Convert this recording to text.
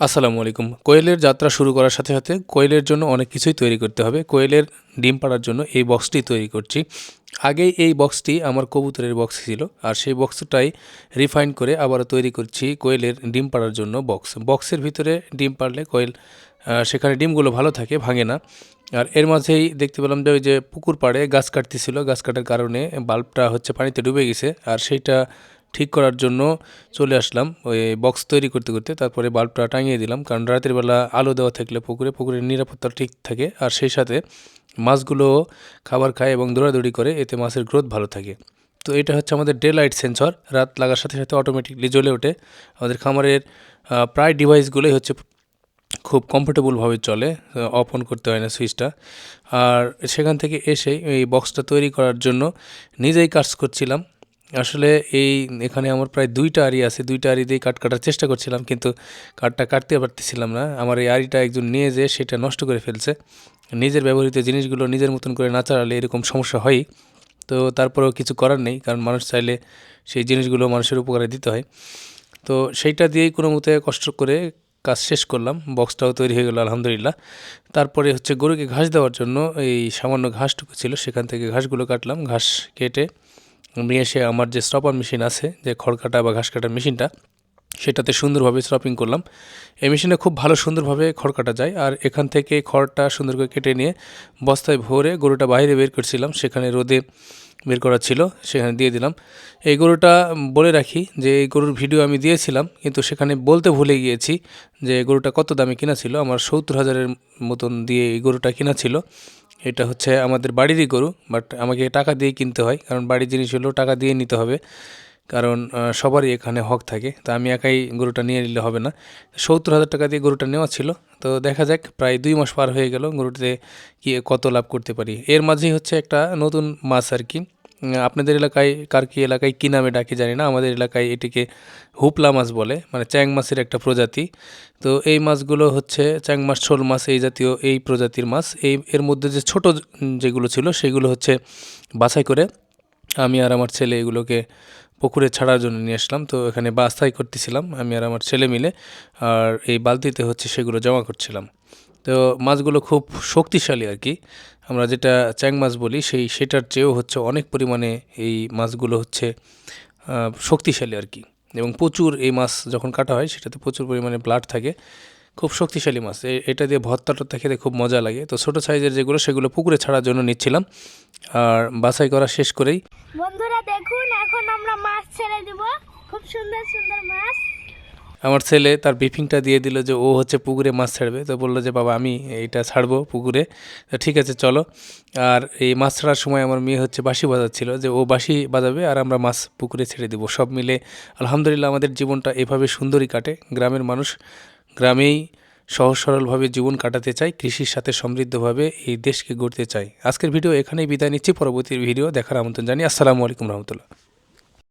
আসসালামু আলাইকুম। কোয়েলের যাত্রা শুরু করার সাথে সাথে কোয়েলের জন্য অনেক কিছুই তৈরি করতে হবে। কোয়েলের ডিম পাড়ার জন্য এই বক্সটি তৈরি করছি। আগে এই বক্সটি আমার কবুতরের বক্স ছিল আর সেই বক্সটাই রিফাইন করে আবারও তৈরি করছি কোয়েলের ডিম পাড়ার জন্য বক্স। বক্সের ভিতরে ডিম পাড়লে কোয়েল সেখানে ডিমগুলো ভালো থাকে, ভাঙে না। আর এর মাঝেই দেখতে পেলাম যে ওই যে পুকুর পাড়ে গাছ কাটতেছিল। গাছ কাটার কারণে বাল্বটা হচ্ছে পানিতে ডুবে গেছে। আর সেইটা ঠিক করার জন্য চলে আসলাম। ওই বক্স তৈরি করতে করতে তারপরে বাল্বটা টাঙিয়ে দিলাম। কারণ রাতের বেলা আলো দেওয়া থাকলে পুকুরে, পুকুরের নিরাপত্তা ঠিক থাকে। আর সেই সাথে মাছগুলো খাবার খায় এবং দৌড়াদৌড়ি করে, এতে মাছের গ্রোথ ভালো থাকে। তো এটা হচ্ছে আমাদের ডে লাইট সেন্সর। রাত লাগার সাথে সাথে অটোমেটিকলি জ্বলে ওঠে। আমাদের খামারের প্রায় ডিভাইসগুলোই হচ্ছে খুব কমফোর্টেবলভাবে চলে। অফ অন করতে হয় না সুইচটা আর সেখান থেকে এসে এই বক্সটা তৈরি করার জন্য নিজেই কাজ করছিলাম। আসলে এই এখানে আমার প্রায় দুইটা আড়ি আছে, দুইটা আড়ি দিয়ে কাট কাটার চেষ্টা করছিলাম কিন্তু কাঠটা কাটতে পারতেছিলাম না। আমার এই আড়িটা একজন নিয়ে যেয়ে সেটা নষ্ট করে ফেলছে। নিজের ব্যবহৃত জিনিসগুলো নিজের মতন করে না চালালে এরকম সমস্যা হয় তো তারপরেও কিছু করার নেই, কারণ মানুষ চাইলে সেই জিনিসগুলো মানুষের উপকারে দিতে হয়। তো সেইটা দিয়েই কোনো মতে কষ্ট করে কাজ শেষ করলাম, বক্সটাও তৈরি হয়ে গেল আলহামদুলিল্লাহ। তারপরে হচ্ছে গরুকে ঘাস দেওয়ার জন্য এই সামান্য ঘাসটুকু ছিল, সেখান থেকে ঘাসগুলো কাটলাম, ঘাস কেটে নিয়ে এসে আমার যে স্টপার মেশিন আছে যে খড় কাটা বা ঘাস কাটার মেশিনটা সেটাতে সুন্দরভাবে স্টপিং করলাম। এই মেশিনে খুব ভালো সুন্দরভাবে খড় কাটা যায় আর এখান থেকে খড়টা সুন্দর করে কেটে নিয়ে বস্তায় ভরে গরুটা বাইরে বের করছিলাম। সেখানে রোদে বের করা ছিল, সেখানে দিয়ে দিলাম। এই গরুটা বলে রাখি যে এই গরুর ভিডিও আমি দিয়েছিলাম, কিন্তু সেখানে বলতে ভুলে গিয়েছি যে গরুটা কত দামে কিনা ছিল। আমার সত্তর হাজারের মতন দিয়ে এই গরুটা কিনা ছিল। এটা হচ্ছে আমাদের বাড়িরই গরু বাট আমাকে টাকা দিয়ে কিনতে হয়, কারণ বাড়ির জিনিস হলেও টাকা দিয়ে নিতে হবে। কারণ সবারই এখানে হক থাকে। তা আমি একাই গরুটা নিয়ে নিলে হবে না। সত্তর হাজার টাকা দিয়ে গরুটা নেওয়া ছিল। তো দেখা যাক, প্রায় দুই মাস পার হয়ে গেল গরুটিতে কি, কত লাভ করতে পারি। এর মাঝেই হচ্ছে একটা নতুন মাছ আর কি। আপনাদের এলাকায় কার কি এলাকায় কী নামে ডাকে জানি না। আমাদের এলাকায় এটিকে হুপলা মাছ বলে মানে চ্যাং মাছের একটা প্রজাতি। তো এই মাছগুলো হচ্ছে চ্যাং মাছ, শোল মাছ, এই জাতীয় এই প্রজাতির মাছ। এই, এর মধ্যে যে ছোট যেগুলো ছিল, সেগুলো হচ্ছে বাছাই করে আমি আর আমার ছেলে এগুলোকে পুকুরে ছাড়ার জন্য নিয়ে আসলাম। তো এখানে বাস্তাই করতেছিলাম, আমি আর আমার ছেলে মিলে। আর এই বালতিতে হচ্ছে সেগুলো জমা করছিলাম। তো মাছগুলো খুব শক্তিশালী আর কি। আমরা যেটা চ্যাং মাছ বলি, সেই সেটার চেয়েও হচ্ছে অনেক পরিমাণে এই মাছগুলো হচ্ছে শক্তিশালী আর কি। এবং প্রচুর এই মাছ যখন কাটা হয়, সেটাতে প্রচুর পরিমাণে ব্লাড থাকে। খুব শক্তিশালী মাছ। এটা দিয়ে ভর্তা টর্তা খেতে খুব মজা লাগে। তো ছোটো সাইজের যেগুলো সেগুলো পুকুরে ছাড়ার জন্য নিচ্ছিলাম। আর বাছাই করা শেষ করেই। বন্ধুরা দেখুন এখন আমরা মাছ ছেড়ে দিব। খুব সুন্দর সুন্দর মাছ। আমার ছেলে তার ব্রিফিংটা দিয়ে দিল যে ও হচ্ছে পুকুরে মাছ ছাড়বে। তো বলল যে বাবা আমি এটা ছাড়বো পুকুরে। তো ঠিক আছে চলো। আর এই মাছ ছাড়ার সময় আমার মেয়ে হচ্ছে বাঁশি বাজাচ্ছিল যে ও বাঁশি বাজাবে আর আমরা মাছ পুকুরে ছেড়ে দিব। সব মিলে আলহামদুলিল্লাহ আমাদের জীবনটা এভাবে সুন্দরই কাটে। গ্রামের মানুষ গ্রামেই সহজ সরলভাবে জীবন কাটাতে চাই, কৃষির সাথে সমৃদ্ধভাবে এই দেশকে গড়তে চাই। আজকের ভিডিও এখানেই বিদায় নিচ্ছি। পরবর্তী ভিডিও দেখার আমন্ত্রণ জানি আসসালামু আলাইকুম রহমতুল্লাহ।